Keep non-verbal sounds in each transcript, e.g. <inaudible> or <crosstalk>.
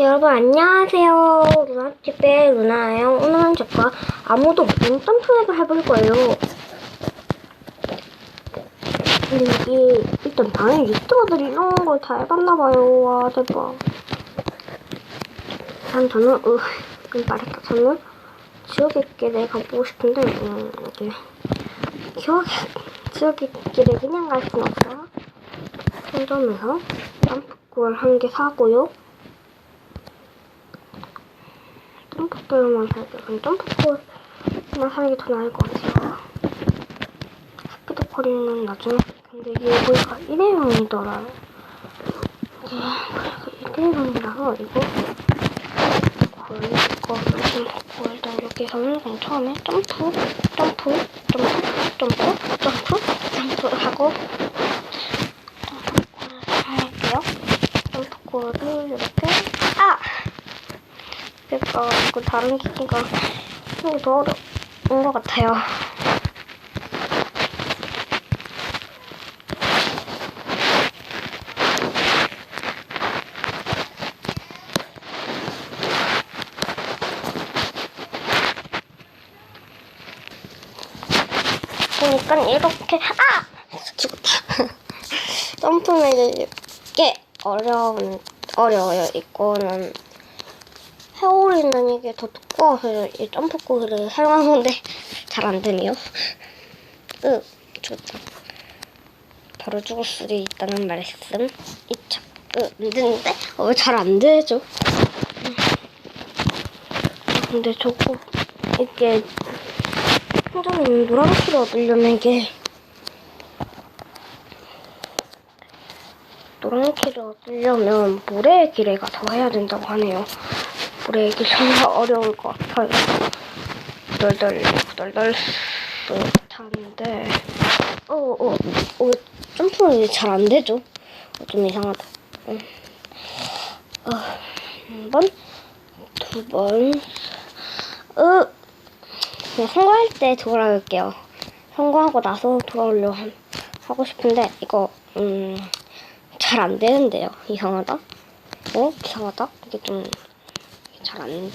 여러분 안녕하세요. 루나집의 루나예요. 오늘은 제가 아무도 모르는 점프액을 해볼 거예요. 근데 여기 일단 다른 유튜버들이 이런 걸 다 해봤나봐요. 와 대박. 난 저는 으 그럼 말했다. 저는 지옥의 길에 가보고 싶은데 음, 이게 기억 지옥의 길에 그냥 갈 수는 없어요. 편점에서 점프골 한 개 사고요. 점프볼만 살게요. 점프볼만 사는 게 더 나을 것 같아요. 스피드거리는 나중에 근데 이게 보니까 일회용이더라. 이게 일회용이라서 이거 골 이거 골 일단 여기서는 그냥 처음에 점프 점프 점프 점프 점프 점프 하고 점프골을 할게요. 점프골을 이렇게 아 그러니까 그 다른 기기가 이거 더 어려운 것 같아요. 보니까 이렇게 아 죽었다. <laughs> 점프를 꽤 어려운 어려워요. 이거는 회오리는 이게 더 두꺼워서 이 점프코를 사용하는데 잘 안 되네요. 으, 죽었다. 바로 죽을 수도 있다는 말씀. 이차. 으, 안 되는데? 어, 왜 잘 안 되죠? 음. 근데 저거, 이게, 혼자는 노란색을 얻으려면 이게, 노란 키를 얻으려면 모래의 길에 가서 해야 된다고 하네요. 모래의 길 정말 어려울 것 같아요. 덜덜, 덜덜, 타는데, 어, 어, 어, 점프는 잘안 되죠? 어, 좀 이상하다. 음. 어, 한 번, 두 번, 으, 그냥 성공할 때 돌아올게요. 성공하고 나서 돌아오려 한- 하고 싶은데, 이거, 음, 잘 안 되는데요. 이상하다. 어? 이상하다. 이게 좀 잘 안.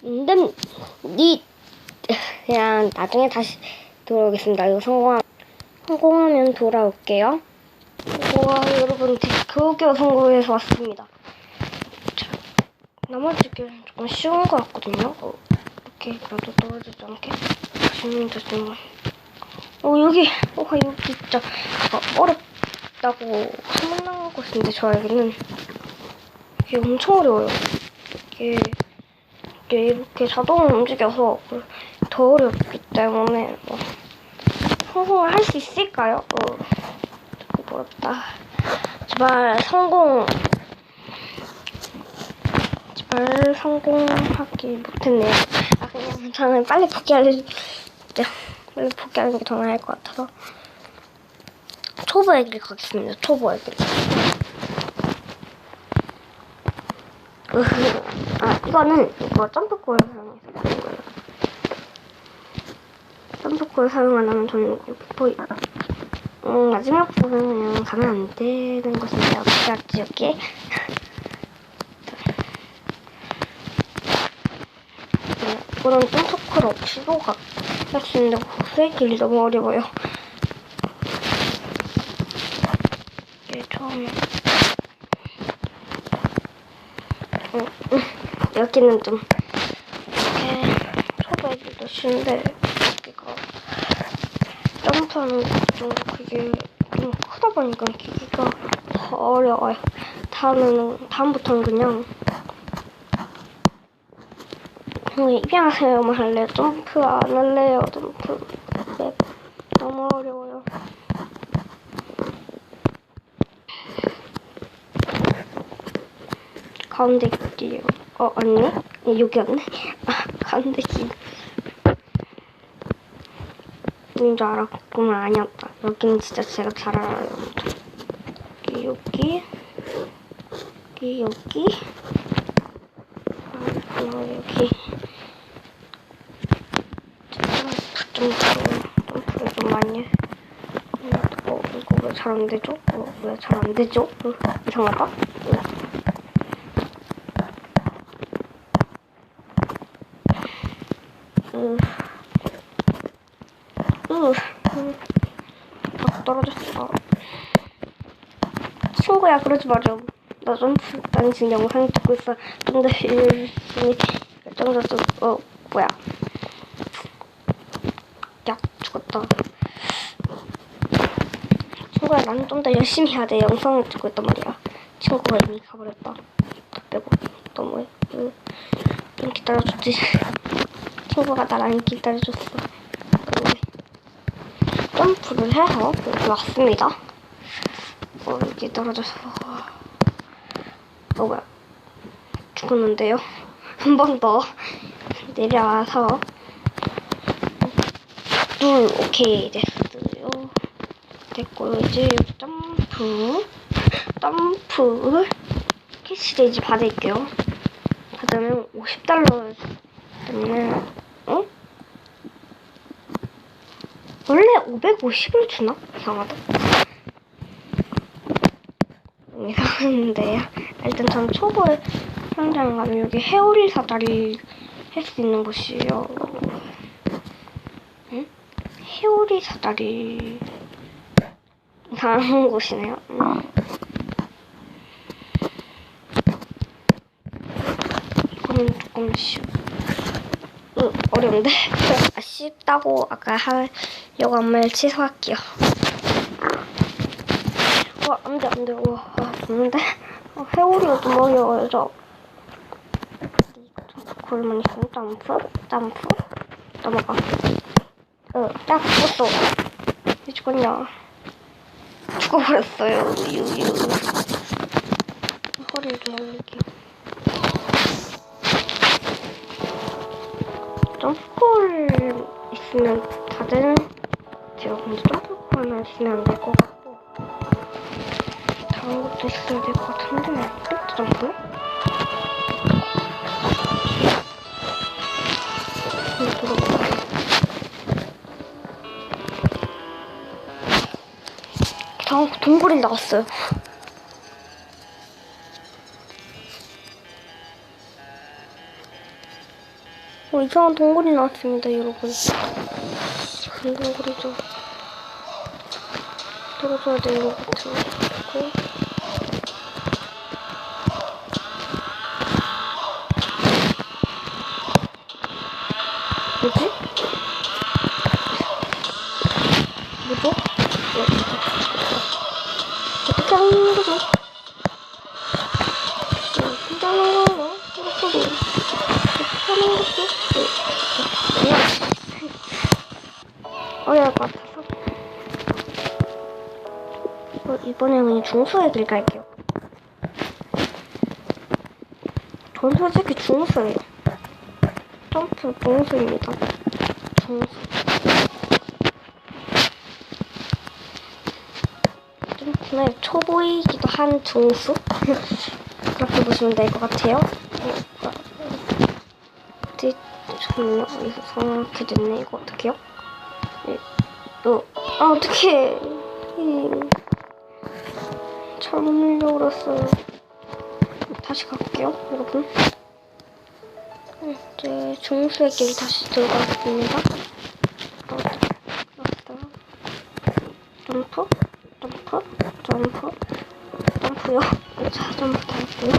근데 니 그냥 나중에 다시 돌아오겠습니다. 이거 성공 성공하면 돌아올게요. 와 여러분 겨우겨우 성공해서 왔습니다. 자, 나머지 게 조금 쉬운 것 같거든요. 어, 이렇게 나도 떨어지지 않게 조심 조심. 어 여기 어 여기 진짜 어, 어렵다고 소문난 곳인데 저에게는 이게 엄청 어려워요. 이게 이게 이렇게 자동으로 움직여서 더 어렵기 때문에 뭐 성공을 할 수 있을까요? 어, 조금 어렵다. 제발 성공. 제발 성공하기 못했네요. 아 그냥 저는 빨리 포기할 때 빨리 포기하는 게 더 나을 것 같아서 초보의 길 가겠습니다. 길. 으 아 이거는 이거 점프골 사용해서 가는 거예요. 점프골 사용 안 하면 저는 보이. 음, 마지막 부분은 가면 안 되는 것인데 어떻게 할지 여기. 네, 이거는 점프골 없이도 가. 할수 있는데 고수의 길이 너무 어려워요. 이게 처음에. 음, 음, 여기는 좀 이렇게 초보애들도 쉬운데 여기가 점프하는 좀 그게 좀 크다 보니까 기기가 더 어려워요. 다음에는 다음부터는 그냥 입양하세요만 할래요. 점프 안 할래요. 점프 맵 너무 어려워요. 가운데 길이요. 어, 아니네? 여기였네? 아, 가운데 길. 인줄 알았구만, 아니었다. 여기는 진짜 제가 잘 알아요. 여기, 여기, 여기, 여기, 아, 여기. 점프 좀, 점프를 좀 많이 해. 어, 이거 왜 잘 안 되죠? 어. 왜 잘 안 되죠? 응, 이상하다. 응. 응. 응. 응. 아, 떨어졌어. 친구야, 그러지 마자. 나 점프, 난 지금 영상 찍고 있어. 좀더 열심히 결정적으로, 어, 뭐야. 야, 죽었다. 친구야, 나는 좀 더 열심히 해야 돼. 영상을 찍고 있단 말이야. 친구가 이미 가버렸다. 다 빼고, 너무해. 응. 좀 기다려줬지. 친구가 날 안 기다려줬어. 점프를 해서 왔습니다. 어, 여기 떨어져서. 어, 뭐야. 죽었는데요. <laughs> 한 번 더 내려와서. 둘, 오케이, 됐어요. 됐고요. 이제 점프. 점프. 캐시데이지 받을게요. 받으면 50달러 때문에, 어? 원래 550을 주나? 이상하다. 이상한데요. 일단 전 초보에 현장 가면 여기 해오리 사다리 할 수 있는 곳이에요. 응? 해오리 사다리 이상한 곳이네요. 음. 이거는 조금 쉬워. 응, 어려운데? <laughs> 아, 쉽다고 아까 하려고 한 말 취소할게요. 와, 안 돼, 안 돼. 와, 아, 좋은데? 어, 회오리가 좀 어려워요, 저. 골만 있으면 점프, 점프, 넘어가. 어, 딱 죽었어. 왜 죽었냐. 죽어버렸어요, 유유. 허리를 좀 올릴게요. 점프골 있으면 다들 제가 근데 점프골만 있으면 안 될것 것도 있어야 될 것 같은데 또 점프? 들어볼까? 다음 동굴이 나왔어요. 어, 이상한 동굴이 나왔습니다, 여러분. 동굴이죠? 떨어져야 되는 것 같은 거. 뭐죠? 어, 어떻게 하는 거죠? 어, 혼자 하는? 이렇게 어떻게 하는 거지? 어려울 것 같아서. 어, 이번에 그냥 중수의 길 갈게요. 전 솔직히 중수예요. 점프 중수입니다. 중수. 점프는 초보이기도 한 중수? <laughs> 그렇게 보시면 될 것 같아요. 어, 어디, 잠깐만요. 여기서 성악게 됐네. 이거 어떡해요? 네. 어, 아, 어떡해. 음. 잘못 밀려고 그랬어요. 다시 갈게요, 여러분. 이제 중수의 길 다시 들어갔습니다. 어, 왔어요. 점프, 점프, 점프, 점프요. 자, 점프 다 했고요.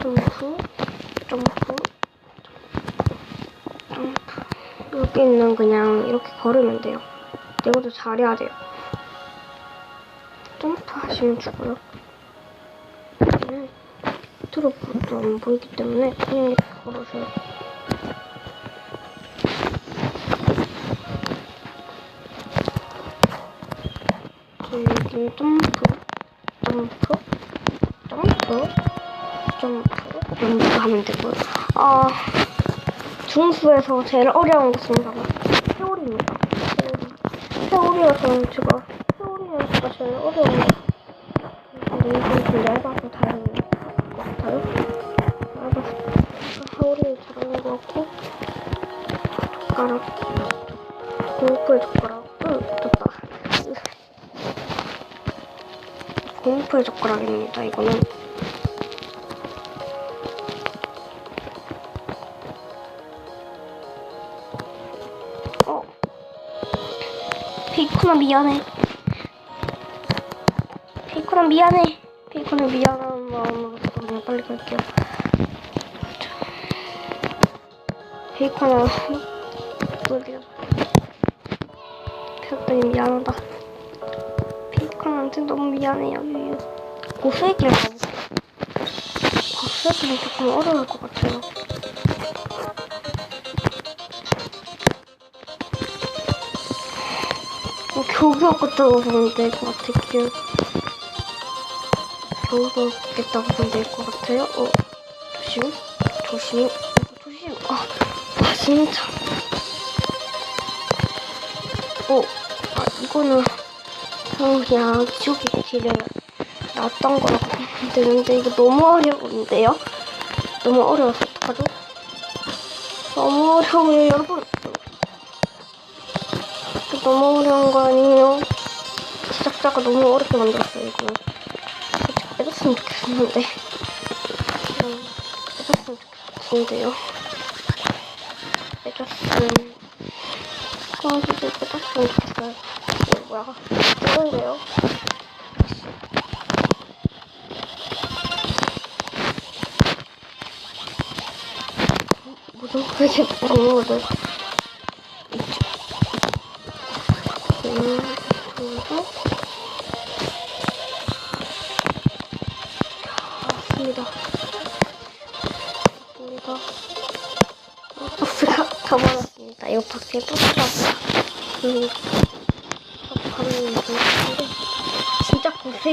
점프, 점프, 점프. 여기 있는 그냥 이렇게 걸으면 돼요. 이것도 잘해야 돼요. 점프 하시면. 음, 들어보도 안 보이기 때문에 그냥 이렇게 걸으세요. 여기 점프, 점프, 점프, 점프, 점프 하면 되고요. 아, 중수에서 제일 어려운 것은 바로 회오리입니다. 회오리. 회오리가 저는 제가 회오리가 제일 어려운 것 근데 이건 좀 얇아 공포의 젓가락입니다, 이거는. 어. 베이컨아 미안해. 베이컨아 미안해. 베이컨아 미안한 마음으로서 그냥 빨리 갈게요. 베이컨아 어디야? 배웠더니 미안하다. 베이컨한테 너무 미안해요. 고수얘기를 가볼게. 고수얘기는 조금 어려울 것 같아요. 어, 교교 같다고 보면 될 것 같아, 교. 교교 같다고 보면 될 것 같아요. 어, 조심, 조심, 어, 조심. 아, 아, 진짜. 어, 아, 이거는 그냥 지옥의 길에 놨던 거라고 되는데, 이거 너무 어려운데요? 너무 어려워서 어떡하죠? 너무 어려워요, 여러분. 너무 어려운 거 아니에요? 제작자가 너무 어렵게 만들었어요, 이거. 솔직히 빼줬으면 좋겠는데. 음, 빼줬으면 좋겠는데요. 빼줬으면. 아, 진짜 빼줬으면 좋겠어요. 뭐야. 이건데요? 무슨 그게 먹는 거죠?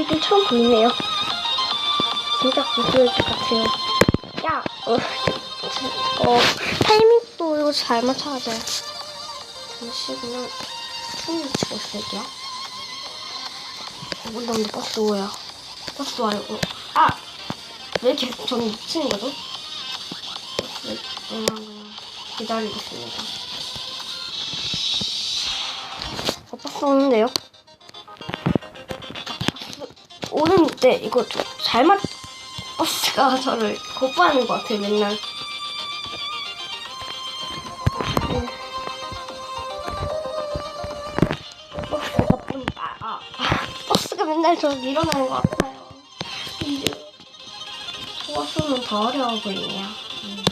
진짜 고수애들처럼 보이네요. 진짜 고수애들 같아요. 야, 어, 저, 어 타이밍도 이거 잘 맞춰야 돼. 잠시 그냥 춤을 추고 있을게요. 어, 나 근데 버스 오야. 버스 와요. 아! 왜 계속 저는 미치는 거죠? 버스 오면 그냥 기다리겠습니다. 어, 버스 오는데요? 오는데 이거 좀 잘 맞 버스가 <laughs> 저를 거부하는 것 같아요 맨날. 음. 버스가 본다. 아, 아, 버스가 맨날 저를 밀어내는 것 같아요. 이제 좋았으면 더 어려워 보이네요. 음.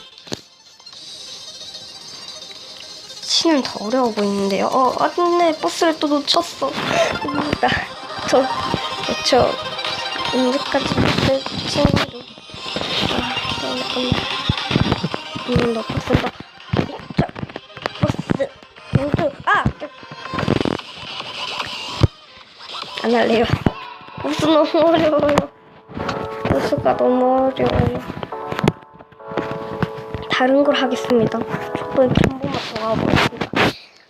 치는 더 어려워 보이는데요. 어, 안돼 버스를 또 놓쳤어. <laughs> 나, 저, 저, 언제까지 버스 친구도. 아, 잠깐만. 음, 너 버스 나. 자, 버스 모두 아, 안 할래요. 버스 너무 어려워요. 버스가 너무 어려워요. 다른 걸 하겠습니다. 한 번만 더 가보겠습니다.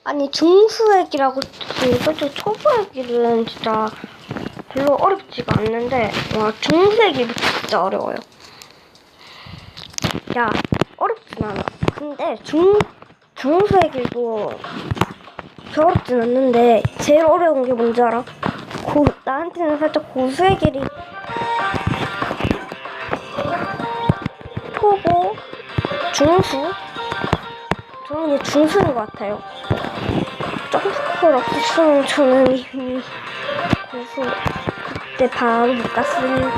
아니 중수액이라고 솔직히 초보액일은 진짜 별로 어렵지가 않는데 와 중수액이 진짜 어려워요. 야 어렵진 않아. 근데 중 중수액일도 어렵진 않는데 제일 어려운 게 뭔지 알아? 고 나한테는 살짝 고수액일이 초보 중수 저는 이제 중수인 것 같아요. 점프콜 없었으면 저는 이미 고수 그때 바로 못 갔을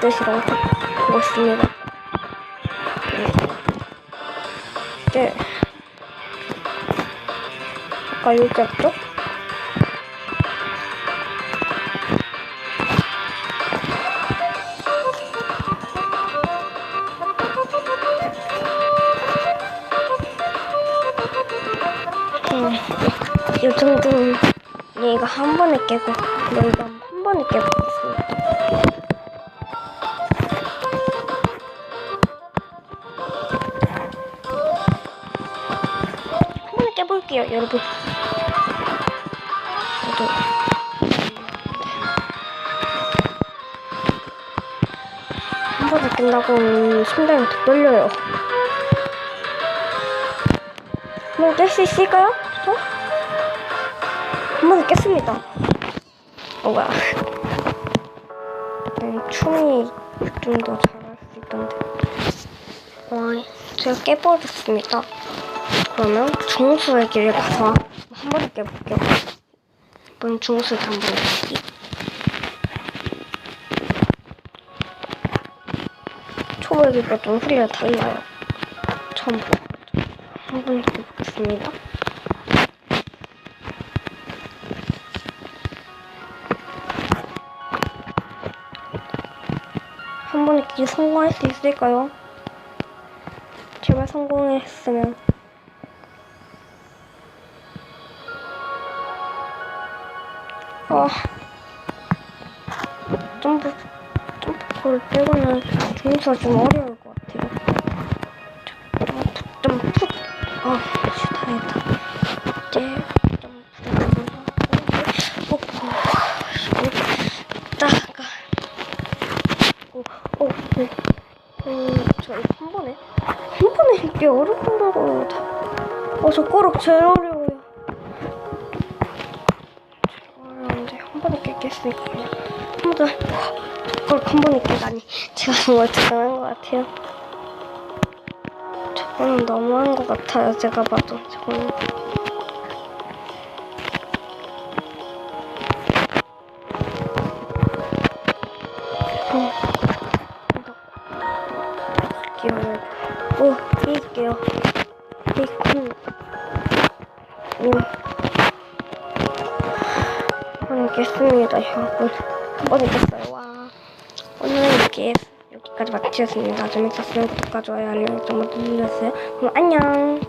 듯이라고 보고 있습니다. 네. 아까 여기 없죠? 음, 이 정도는 얘가 한 번에 깨고 여기가 한 번에 깨고 있습니다. 한 번에 깨볼게요, 여러분. 저도 한 번에 끝나고 심장이 더 떨려요. 뭐깰수 있을까요? 저? 한 번에 깼습니다. 어, 뭐야. 음, 춤이 좀 더 잘할 수 있던데. 와, 제가 깨버렸습니다. 그러면 중수의 길에 가서 한 번에 깨볼게요. 이번 중수 한번 깨기. 초보의 길과 좀 소리가 달라요. 처음 보고 한번 깨보겠습니다. 길 성공할 수 있을까요? 제발 성공했으면. 아, 점프, 점프를 빼고는 중수가 좀 어려울 것 같아요. 점프, 점프. 제일 어려워요. 어려운데 한 번에 깼겠으니까 그냥 한 번, 그걸 한 번에 깨다니 제가 정말 대단한 것 같아요. 저거는 너무한 것 같아요. 제가 봐도 저거는. 재밌었으면 구독과 좋아요, 알림 설정 모두 눌러주세요. 그럼 안녕.